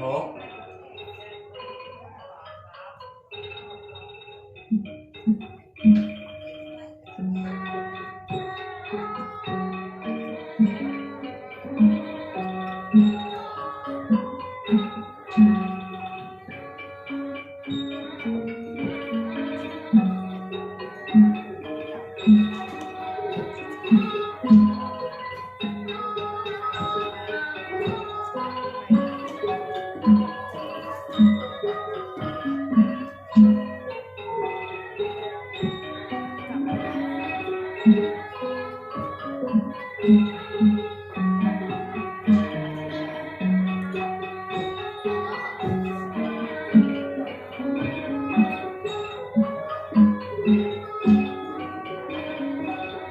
ท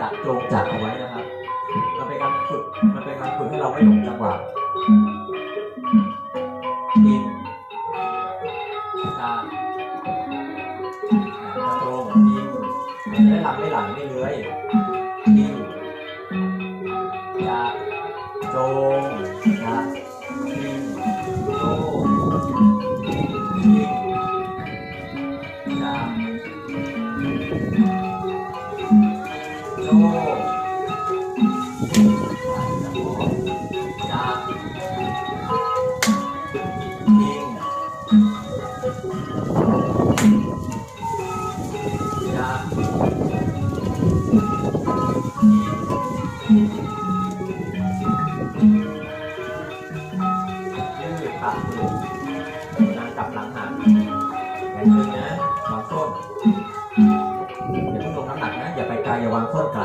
จักโจงจักเอาไว้นะครับ มันเป็นการฝึก มันเป็นการฝึกให้เราไม่หลงจังหวะอินจะจะตรงอินมันจะได้หลับไม่ไหลไม่เลื้อยอินจะโจงจะอินโจงอิน อย่าไปไกลอย่าวางโคตรไกล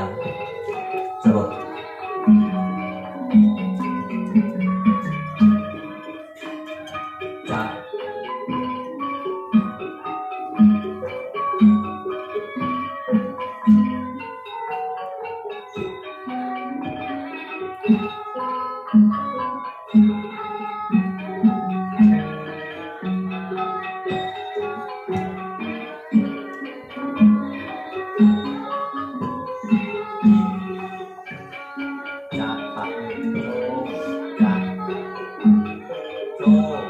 โ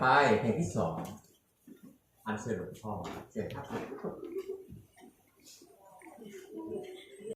ไปเพลงที่สองอันเชิญหลวงพ่อเชิญครับ